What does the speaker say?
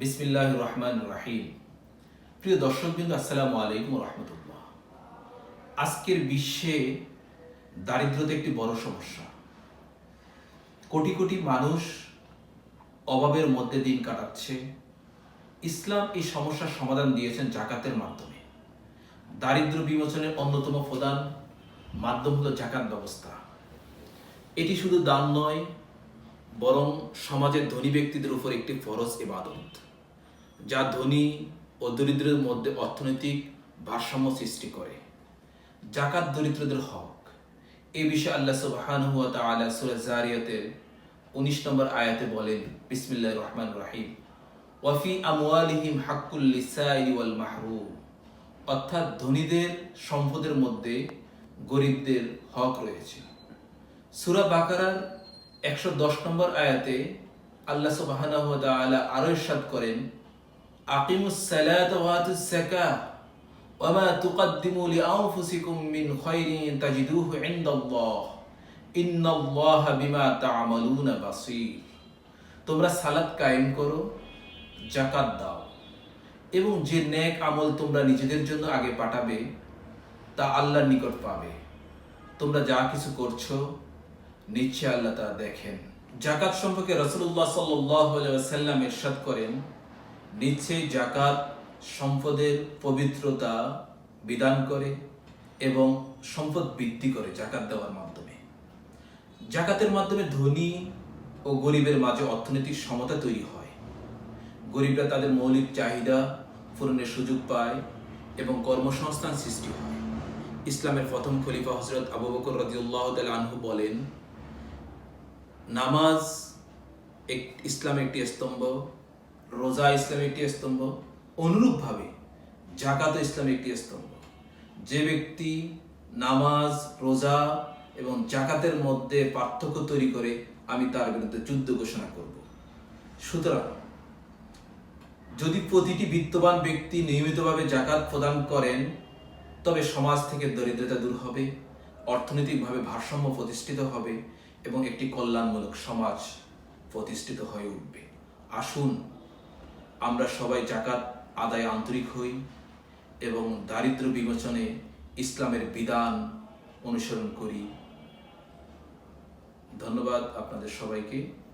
বিসমিল্লাহ রহমান রাহিম। প্রিয় দর্শকবৃন্দ, আসসালামু আলাইকুম রহমতুল্লাহ আজকের বিশ্বে দারিদ্রতা একটি বড় সমস্যা। কোটি কোটি মানুষ অভাবের মধ্যে দিন কাটাচ্ছে। ইসলাম এই সমস্যার সমাধান দিয়েছেন জাকাতের মাধ্যমে। দারিদ্র বিমোচনের অন্যতম প্রধান মাধ্যম হলো জাকাত ব্যবস্থা। এটি শুধু দান নয়, বরং সমাজের ধনী ব্যক্তিদের উপর একটি ফরজ ইবাদত। যা ধনী ও দরিদ্রের মধ্যে অর্থনৈতিক ভারসাম্য সৃষ্টি করে। জাকাত দরিদ্রদের হক। এ বিষয়ে আল্লাহ সুবহানাহু ওয়া তাআলা সূরা জারিয়াতের 19 নম্বর আয়াতে বলেন, বিসমিল্লাহির রহমান রহিম ওয়াফি লিসাইলি ওয়াল মাহরুম। অর্থাৎ ধনীদের সম্পদের মধ্যে গরিবদের হক রয়েছে। সুরা বাকারার একশো দশ নম্বর আয়াতে আল্লাহ সুবহানাহু ওয়া তাআলা আরও ইরশাদ করেন আকিমুস সালাতা ওয়া আতুস যাকাহ ওয়া মা তুকদ্দিমু লিআনফুসিকুম মিন খাইরিন তাজিদুহু ইনদাল্লাহ। ইন্নাল্লাহা বিমা তা'মালুনা বাসীর। তোমরা সালাত কায়েম করো জাকাত দাও, এবং যে নেক আমল তোমরা নিজেদের জন্য আগে পাঠাবে, তা আল্লাহর নিকট পাবে। তোমরা যা কিছু করছ, নিশ্চয় আল্লাহ তা দেখেন। জাকাত সম্পর্কে রসুল্লাহ সাল্লাম এরশাদ করেন নিশ্চয়ই জাকাত সম্পদের পবিত্রতা বিধান করে এবং সম্পদ বৃদ্ধি করে জাকাত দেওয়ার মাধ্যমে। জাকাতের মাধ্যমে ধনী ও গরিবের মাঝে অর্থনৈতিক সমতা তৈরি হয়। গরিবরা তাদের মৌলিক চাহিদা পূরণের সুযোগ পায় এবং কর্মসংস্থান সৃষ্টি হয়। ইসলামের প্রথম খলিফা হজরত আবু বকর রাদিউল্লাহ তাআলা আনহু বলেন, নামাজ ইসলাম একটি স্তম্ভ রোজা ইসলাম একটি স্তম্ভ। অনুরূপভাবে জাকাত ইসলাম একটি স্তম্ভ। যে ব্যক্তি নামাজ, রোজা এবং জাকাতের মধ্যে পার্থক্য তৈরি করে আমি তার বিরুদ্ধে যুদ্ধ ঘোষণা করব। সুতরাং যদি প্রতিটি বিত্তবান ব্যক্তি নিয়মিতভাবে জাকাত প্রদান করেন, তবে সমাজ থেকে দরিদ্রতা দূর হবে, অর্থনৈতিকভাবে ভারসাম্য প্রতিষ্ঠিত হবে এবং একটি কল্যাণমূলক সমাজ প্রতিষ্ঠিত হয়ে উঠবে। আসুন আমরা সবাই জাকাত আদায় আন্তরিক হই এবং দারিদ্র বিমোচনে ইসলামের বিধান অনুসরণ করি। ধন্যবাদ আপনাদের সবাইকে।